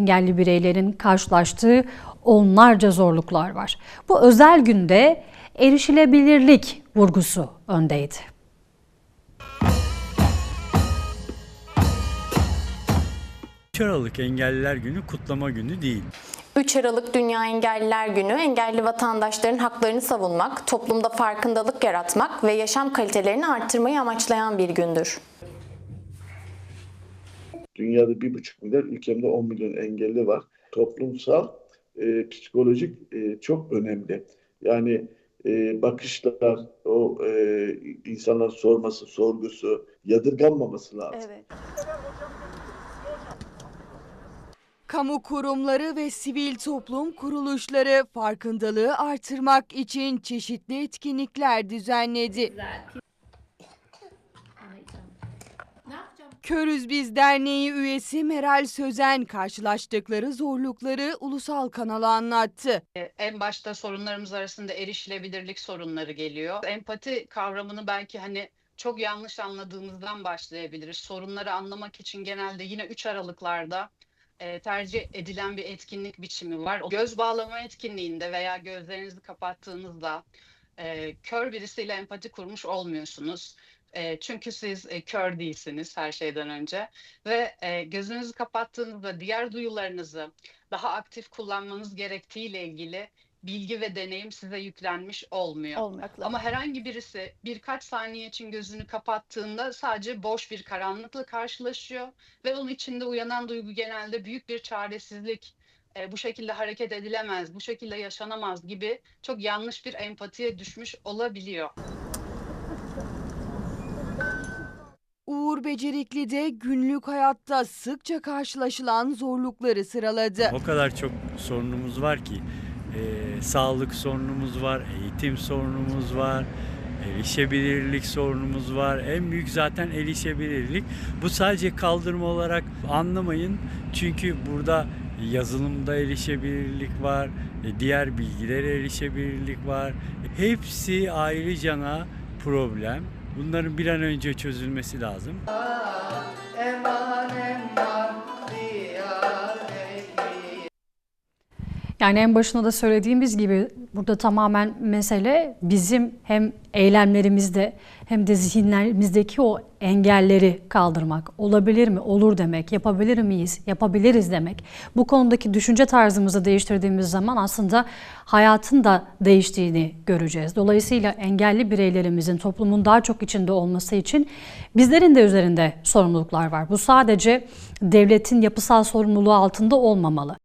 Engelli bireylerin karşılaştığı onlarca zorluklar var. Bu özel günde erişilebilirlik vurgusu öndeydi. Üç Aralık Engelliler Günü kutlama günü değil. 3 Aralık Dünya Engelliler Günü, engelli vatandaşların haklarını savunmak, toplumda farkındalık yaratmak ve yaşam kalitelerini arttırmayı amaçlayan bir gündür. Dünyada bir buçuk milyar, ülkemde 10 milyon engelli var. Toplumsal, e, psikolojik e, çok önemli. Yani e, bakışlar, o e, insanlar sorması, sorgusu, yadırganmaması lazım. Kamu kurumları ve sivil toplum kuruluşları farkındalığı artırmak için çeşitli etkinlikler düzenledi. Körüz Biz Derneği üyesi Meral Sözen karşılaştıkları zorlukları ulusal kanala anlattı. E, En başta sorunlarımız arasında erişilebilirlik sorunları geliyor. Empati kavramını belki hani çok yanlış anladığımızdan başlayabiliriz. Sorunları anlamak için genelde yine 3 Aralıklarda e, tercih edilen bir etkinlik biçimi var. Göz bağlama etkinliğinde veya gözlerinizi kapattığınızda e, kör birisiyle empati kurmuş olmuyorsunuz. E, çünkü siz e, kör değilsiniz her şeyden önce ve e, gözünüzü kapattığınızda diğer duyularınızı daha aktif kullanmanız gerektiğiyle ilgili bilgi ve deneyim size yüklenmiş olmuyor. Ama herhangi birisi birkaç saniye için gözünü kapattığında sadece boş bir karanlıkla karşılaşıyor ve onun içinde uyanan duygu genelde büyük bir çaresizlik, e, bu şekilde hareket edilemez, bu şekilde yaşanamaz gibi çok yanlış bir empatiye düşmüş olabiliyor. Becerikli de günlük hayatta sıkça karşılaşılan zorlukları sıraladı. O kadar çok sorunumuz var ki. e, sağlık sorunumuz var, eğitim sorunumuz var, erişebilirlik sorunumuz var. En büyük zaten erişebilirlik. Bu sadece kaldırma olarak anlamayın. Çünkü burada yazılımda erişebilirlik var, e, diğer bilgilere erişebilirlik var. Hepsi ayrıcana problem. Bunların bir an önce çözülmesi lazım. Yani en başında da söylediğimiz gibi burada tamamen mesele bizim hem eylemlerimizde hem de zihinlerimizdeki o engelleri kaldırmak. Olabilir mi? Olur demek. Yapabilir miyiz? Yapabiliriz demek. Bu konudaki düşünce tarzımızı değiştirdiğimiz zaman aslında hayatın da değiştiğini göreceğiz. Dolayısıyla engelli bireylerimizin toplumun daha çok içinde olması için bizlerin de üzerinde sorumluluklar var. Bu sadece devletin yapısal sorumluluğu altında olmamalı.